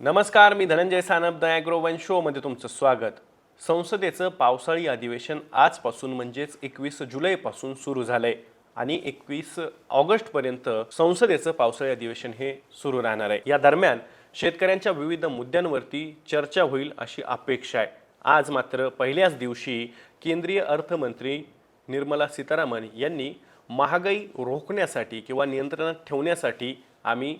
नमस्कार मी Dhananjay Sanap the agro one शोमध्ये तुमचं स्वागत. संसदेचं पावसाळी अधिवेशन आजपासून म्हणजेच एकवीस जुलैपासून सुरू झालंय आणि एकवीस ऑगस्टपर्यंत संसदेचं पावसाळी अधिवेशन हे सुरू राहणार आहे. या दरम्यान शेतकऱ्यांच्या विविध मुद्द्यांवरती चर्चा होईल अशी अपेक्षा आहे. आज मात्र पहिल्याच दिवशी केंद्रीय अर्थमंत्री निर्मला सीतारामन यांनी महागाई रोखण्यासाठी किंवा नियंत्रणात ठेवण्यासाठी आम्ही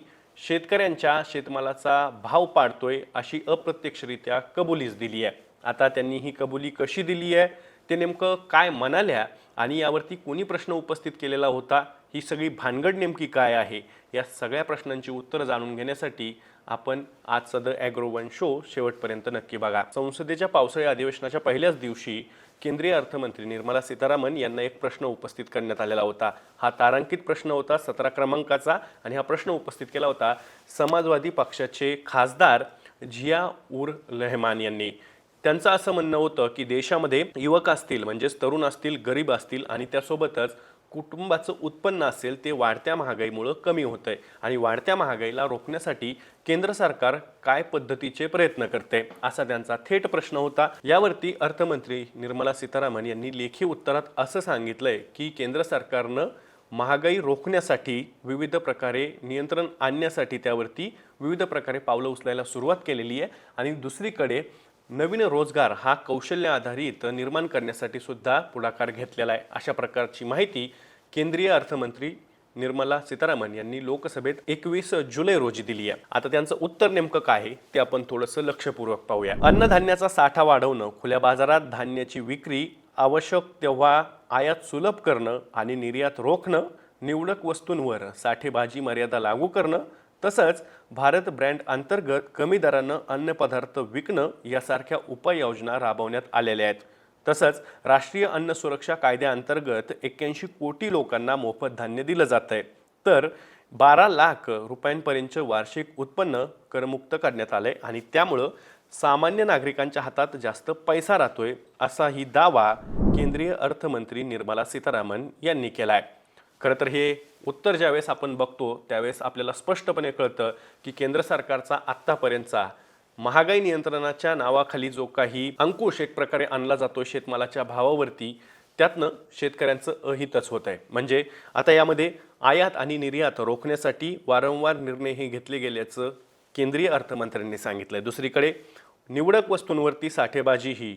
शेतकऱ्यांच्या शेतमालाचा भाव पाडतोय अशी अप्रत्यक्षरित्या कबुलीच दिली आहे. आता त्यांनी ही कबुली कशी दिली आहे ते नेमकं काय म्हणाल्या आणि यावरती कोणी प्रश्न उपस्थित केलेला होता ही सगळी भानगड नेमकी काय आहे या सगळ्या प्रश्नांची उत्तरं जाणून घेण्यासाठी आपण आजचा द ॲग्रो वन शो शेवटपर्यंत नक्की बघा. संसदेच्या पावसाळी अधिवेशनाच्या पहिल्याच दिवशी केंद्रीय अर्थमंत्री निर्मला सीतारामन यांना एक प्रश्न उपस्थित करण्यात आलेला होता. हा तारांकित प्रश्न होता सतरा क्रमांकाचा आणि हा प्रश्न उपस्थित केला होता समाजवादी पक्षाचे खासदार झिया उर रहमान यांनी. त्यांचं असं म्हणणं होतं की देशामध्ये युवक असतील म्हणजेच तरुण असतील गरीब असतील आणि त्यासोबतच कुटुंबाचं उत्पन्न असेल ते वाढत्या महागाईमुळं कमी होतंय. आणि वाढत्या महागाईला रोखण्यासाठी केंद्र सरकार काय पद्धतीचे प्रयत्न करते असा त्यांचा थेट प्रश्न होता. यावरती अर्थमंत्री निर्मला सीतारामन यांनी लेखी उत्तरात असं सांगितलंय की केंद्र सरकारनं महागाई रोखण्यासाठी विविध प्रकारे नियंत्रण आणण्यासाठी त्यावरती विविध प्रकारे पावलं उचलायला सुरुवात केलेली आहे. आणि दुसरीकडे नवीन रोजगार हा कौशल्य आधारित निर्माण करण्यासाठी सुद्धा पुढाकार घेतलेला आहे. अशा प्रकारची माहिती केंद्रीय अर्थमंत्री निर्मला सीतारामन यांनी लोकसभेत एकवीस जुलै रोजी दिली आहे. आता त्यांचं उत्तर नेमकं काय आहे ते आपण थोडंसं लक्षपूर्वक पाहूया. अन्नधान्याचा साठा वाढवणं खुल्या बाजारात धान्याची विक्री आवश्यक तेव्हा आयात सुलभ करणं आणि निर्यात रोखणं निवडक वस्तूंवर साठेबाजी मर्यादा लागू करणं तसंच भारत ब्रँड अंतर्गत कमी दरानं अन्नपदार्थ विकणं यासारख्या उपाययोजना राबवण्यात आलेल्या आहेत. तसंच राष्ट्रीय अन्न सुरक्षा कायद्याअंतर्गत एक्क्याऐंशी कोटी लोकांना मोफत धान्य दिलं जात आहे. तर बारा लाख रुपयांपर्यंतचं वार्षिक उत्पन्न करमुक्त करण्यात आलं आहे आणि त्यामुळं सामान्य नागरिकांच्या हातात जास्त पैसा राहतोय असाही दावा केंद्रीय अर्थमंत्री निर्मला सीतारामन यांनी केला आहे खरं तर हे उत्तर ज्यावेळेस आपण बघतो त्यावेळेस आपल्याला स्पष्टपणे कळतं की केंद्र सरकारचा आत्तापर्यंतचा महागाई नियंत्रणाच्या नावाखाली जो काही अंकुश एक प्रकारे आणला जातो शेतमालाच्या भावावरती त्यातनं शेतकऱ्यांचं अहितच होत आहे. म्हणजे आता यामध्ये आयात आणि निर्यात रोखण्यासाठी वारंवार निर्णय हे घेतले गेल्याचं केंद्रीय अर्थमंत्र्यांनी सांगितलंय. दुसरीकडे निवडक वस्तूंवरती साठेबाजी ही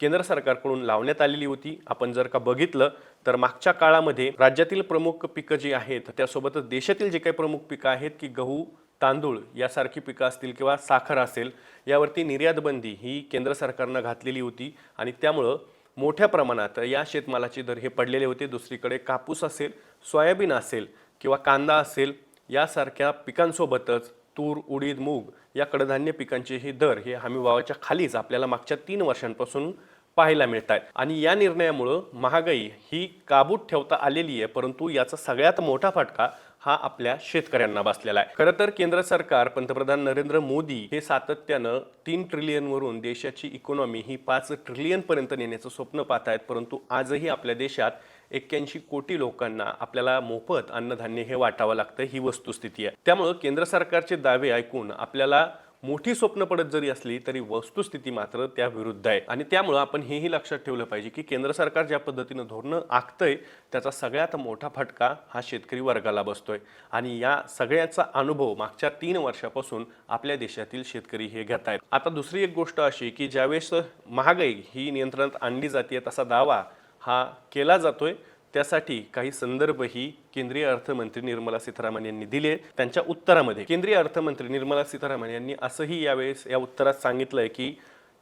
केंद्र सरकारकडून लावण्यात आलेली होती. आपण जर का बघितलं तर मागच्या काळामध्ये राज्यातील प्रमुख पिकं जी आहेत त्यासोबतच देशातील जे काही प्रमुख पिकं आहेत की गहू तांदूळ यासारखी पिकं असतील किंवा साखर असेल यावरती निर्यातबंदी ही केंद्र सरकारनं घातलेली होती. आणि त्यामुळं मोठ्या प्रमाणात या शेतमालाचे दर हे पडलेले होते. दुसरीकडे कापूस असेल सोयाबीन असेल किंवा कांदा असेल यासारख्या पिकांसोबतच तूर उडीद मूग या कडधान्य पिकांचे हे दर हे हमीभावाच्या खालीच आपल्याला मागच्या तीन वर्षांपासून पाहायला मिळत आहेत आणि या निर्णयामुळं महागाई ही काबूत ठेवता आलेली आहे परंतु याचा सगळ्यात मोठा फटका हा आपल्या शेतकऱ्यांना बसलेला आहे. खरं तर केंद्र सरकार पंतप्रधान नरेंद्र मोदी हे सातत्यानं तीन ट्रिलियनवरून देशाची इकॉनॉमी ही पाच ट्रिलियनपर्यंत नेण्याचं स्वप्न पाहत आहेत परंतु आजही आपल्या देशात एक्क्याऐंशी कोटी लोकांना आपल्याला मोफत अन्नधान्य हे वाटावं लागतं ही वस्तुस्थिती आहे. त्यामुळं केंद्र सरकारचे दावे ऐकून आपल्याला मोठी स्वप्न पडत जरी असली तरी वस्तुस्थिती मात्र त्या विरुद्ध आहे. आणि त्यामुळं आपण हेही लक्षात ठेवलं पाहिजे की केंद्र सरकार ज्या पद्धतीनं धोरणं आखतंय त्याचा सगळ्यात मोठा फटका हा शेतकरी वर्गाला बसतोय. आणि या सगळ्याचा अनुभव मागच्या तीन वर्षापासून आपल्या देशातील शेतकरी हे घेत आहेत. आता दुसरी एक गोष्ट अशी की ज्यावेळेस महागाई ही नियंत्रणात आणली जाते तसा दावा हा केला जातोय. त्यासाठी काही संदर्भही केंद्रीय अर्थमंत्री निर्मला सीतारामन यांनी दिले. त्यांच्या उत्तरामध्ये केंद्रीय अर्थमंत्री निर्मला सीतारामन यांनी असंही यावेळेस या उत्तरात सांगितलंय की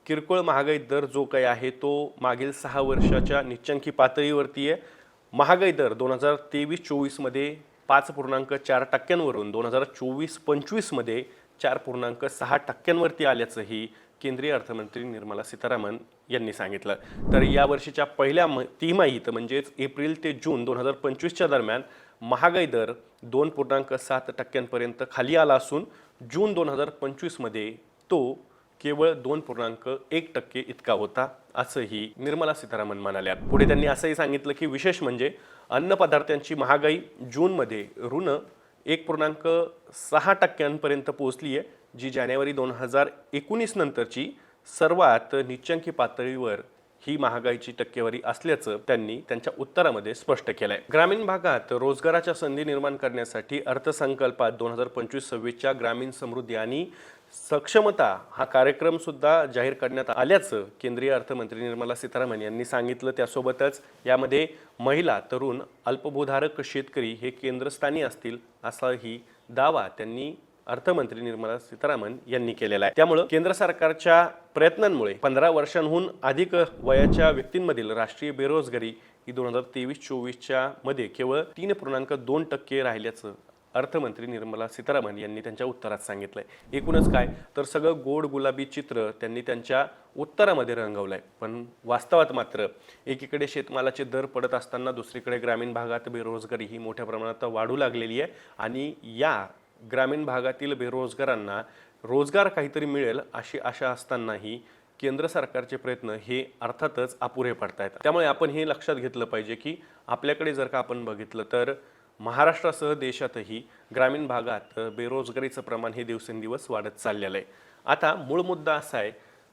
किरकोळ महागाई दर जो काही आहे तो मागील सहा वर्षाच्या निच्चंकी पातळीवरती आहे. महागाई दर दोन हजार तेवीस चोवीसमध्ये पाच पूर्णांक चार टक्क्यांवरून दोन हजार चोवीस पंचवीसमध्ये चार पूर्णांक सहा टक्क्यांवरती आल्याचंही केंद्रीय अर्थमंत्री निर्मला सीतारामन यांनी सांगितलं. तर या वर्षीच्या पहिल्या म तिमाहीत म्हणजेच एप्रिल ते जून दोन हजार पंचवीसच्या दरम्यान महागाई दर दोन पूर्णांक सात टक्क्यांपर्यंत खाली आला असून जून दोन हजार पंचवीसमध्ये तो केवळ दोन पूर्णांक एक टक्के इतका होता असंही निर्मला सीतारामन म्हणाल्या पुढे त्यांनी असंही सांगितलं की विशेष म्हणजे अन्नपदार्थांची महागाई जूनमध्ये ऋण एक पूर्णांक सहा टक्क्यांपर्यंत पोहोचली आहे जी जानेवारी दोन हजार एकोणीस नंतरची सर्वात निचंकी पातळीवर ही महागाईची टक्केवारी असल्याचं त्यांनी त्यांच्या उत्तरामध्ये स्पष्ट केलंय. ग्रामीण भागात रोजगाराच्या संधी निर्माण करण्यासाठी अर्थसंकल्पात दोन हजार पंचवीस सव्वीसच्या ग्रामीण समृद्धी आणि सक्षमता हा कार्यक्रम सुद्धा जाहीर करण्यात आल्याचं केंद्रीय अर्थमंत्री निर्मला सीतारामन यांनी सांगितलं. त्यासोबतच यामध्ये महिला तरुण अल्पभूधारक शेतकरी हे केंद्रस्थानी असतील असाही दावा त्यांनी अर्थमंत्री निर्मला सीतारामन यांनी केलेला आहे. त्यामुळं केंद्र सरकारच्या प्रयत्नांमुळे पंधरा वर्षांहून अधिक वयाच्या व्यक्तींमधील राष्ट्रीय बेरोजगारी ही दोन हजार तेवीस चोवीसच्या मध्ये केवळ तीन पूर्णांक दोन टक्के राहिल्याचं अर्थमंत्री निर्मला सीतारामन यांनी त्यांच्या उत्तरात सांगितलंय. एकूणच काय? तर सगळं गोड गुलाबी चित्र त्यांनी त्यांच्या उत्तरामध्ये रंगवलंय. पण वास्तवात मात्र एकीकडे शेतमालाचे दर पडत असताना दुसरीकडे ग्रामीण भागात बेरोजगारी ही मोठ्या प्रमाणात वाढू लागलेली आहे आणि या ग्रामीण भागातील बेरोजगारांना रोजगार काहीतरी मिळेल अशी आशा असतानाही केंद्र सरकारचे प्रयत्न हे अर्थातच अपुरे पडत आहेत त्यामुळे आपण हे लक्षात घेतलं पाहिजे की आपल्याकडे जर का आपण बघितलं तर महाराष्ट्रासह देशातही ग्रामीण भागात बेरोजगारीचं प्रमाण हे दिवसेंदिवस वाढत चाललेलं आहे. आता मूळ मुद्दा असा आहे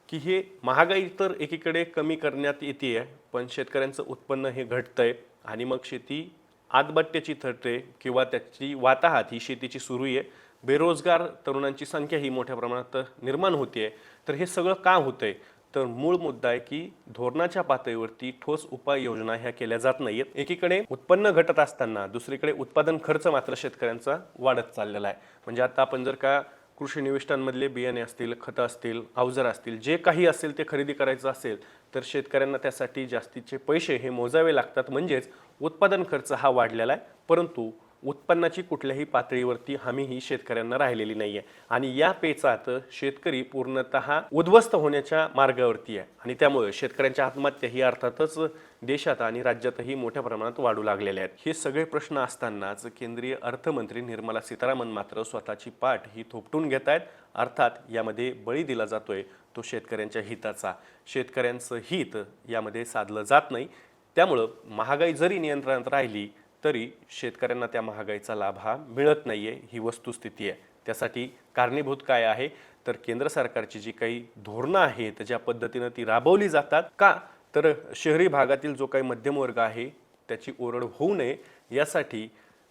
की हे महागाई तर एकीकडे कमी करण्यात येते आहे पण शेतकऱ्यांचं उत्पन्न हे घटतं आहे आणि मग शेती आतबट्ट्याची ठरते किंवा त्याची वाताहात ही शेतीची सुरू आहे. बेरोजगार तरुणांची संख्या ही मोठ्या प्रमाणात निर्माण होते तर हे सगळं का होतंय? तर मूळ मुद्दा आहे की धोरणाच्या पातळीवरती ठोस उपाययोजना ह्या केल्या जात नाहीत एकीकडे उत्पन्न घटत असताना दुसरीकडे उत्पादन खर्च मात्र शेतकऱ्यांचा वाढत चाललेला आहे. म्हणजे आता आपण जर का कृषी निविष्ठांमधले बियाणे असतील खतं असतील अवजार असतील जे काही असेल ते खरेदी करायचं असेल तर शेतकऱ्यांना त्यासाठी जास्तीचे पैसे हे मोजावे लागतात. म्हणजेच उत्पादन खर्च हा वाढलेला आहे. परंतु उत्पन्नाची कुठल्याही पातळीवरती हमी ही शेतकऱ्यांना राहिलेली नाहीये. आणि या पेचात शेतकरी पूर्णतः उद्ध्वस्त होण्याच्या मार्गावरती आहे. आणि त्यामुळे शेतकऱ्यांच्या आत्महत्या ही अर्थातच देशात आणि राज्यातही मोठ्या प्रमाणात वाढू लागलेल्या आहेत. हे सगळे प्रश्न असतानाच केंद्रीय अर्थमंत्री निर्मला सीतारामन मात्र स्वतःची पाठ ही थोपटून घेत आहेत. अर्थात यामध्ये बळी दिला जातोय तो शेतकऱ्यांच्या हिताचा. शेतकऱ्यांचं हित यामध्ये साधलं जात नाही. त्यामुळं महागाई जरी नियंत्रणात राहिली तरी शेतकऱ्यांना त्या महागाईचा लाभ हा मिळत नाही आहे ही वस्तुस्थिती आहे. त्यासाठी कारणीभूत काय आहे? तर केंद्र सरकारची जी काही धोरणं आहेत ज्या पद्धतीनं ती राबवली जातात का? तर शहरी भागातील जो काही मध्यमवर्ग आहे त्याची ओरड होऊ नये. यासाठी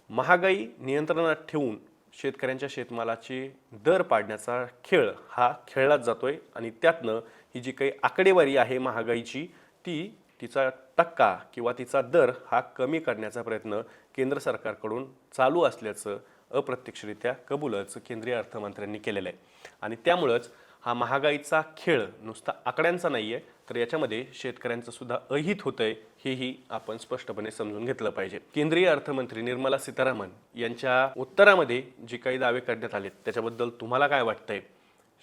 महागाई नियंत्रणात ठेवून शेतकऱ्यांच्या शेतमालाचे दर पाडण्याचा खेळ हा खेळलाच जातोय. आणि त्यातनं ही जी काही आकडेवारी आहे महागाईची ती तिचा टक्का किंवा तिचा दर हा कमी करण्याचा प्रयत्न केंद्र सरकारकडून चालू असल्याचं अप्रत्यक्षरित्या कबूलच केंद्रीय अर्थमंत्र्यांनी केलेलं आहे. आणि त्यामुळंच हा महागाईचा खेळ नुसता आकड्यांचा नाही आहे तर याच्यामध्ये शेतकऱ्यांचं सुद्धा अहित होतंय हेही आपण स्पष्टपणे समजून घेतलं पाहिजे. केंद्रीय अर्थमंत्री निर्मला सीतारामन यांच्या उत्तरामध्ये जे काही दावे करण्यात आलेत त्याच्याबद्दल तुम्हाला काय वाटतंय?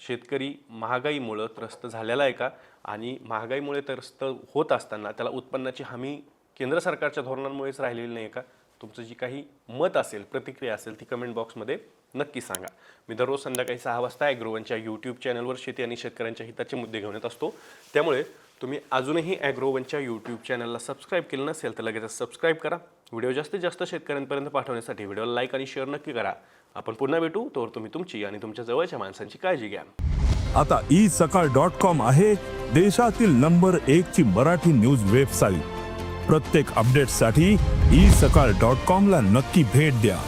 शेतकरी महागाईमुळं त्रस्त झालेला आहे का? आणि महागाईमुळे त्रस्त होत असताना त्याला उत्पन्नाची हमी केंद्र सरकारच्या धोरणांमुळेच राहिलेली नाही का? तुमचं जी काही मत असेल प्रतिक्रिया असेल ती कमेंट बॉक्समध्ये नक्की सांगा. मी दररोज संध्याकाळी सहा वाजता ॲग्रोवनच्या यूट्यूब चॅनलवर शेती आणि शेतकऱ्यांच्या हिताचे मुद्दे घेऊन येत असतो. त्यामुळे तुम्ही अजूनही ॲग्रोवनच्या यूट्यूब चॅनलला सबस्क्राईब केलं नसेल तर लगेच सबस्क्राईब करा. व्हिडिओ जास्तीत जास्त शेतकऱ्यांपर्यंत पाठवण्यासाठी व्हिडिओला लाईक आणि शेअर नक्की करा. आपण पुन्हा भेटू तोवर तुम्ही तुमची आणि तुमच्या जवळच्या माणसांची काळजी घ्या. आता ई सकाळ डॉट कॉम आहे देशातील नंबर एक ची मराठी न्यूज वेबसाईट. प्रत्येक अपडेटसाठी ई सकाळ डॉट कॉम ला नक्की भेट द्या.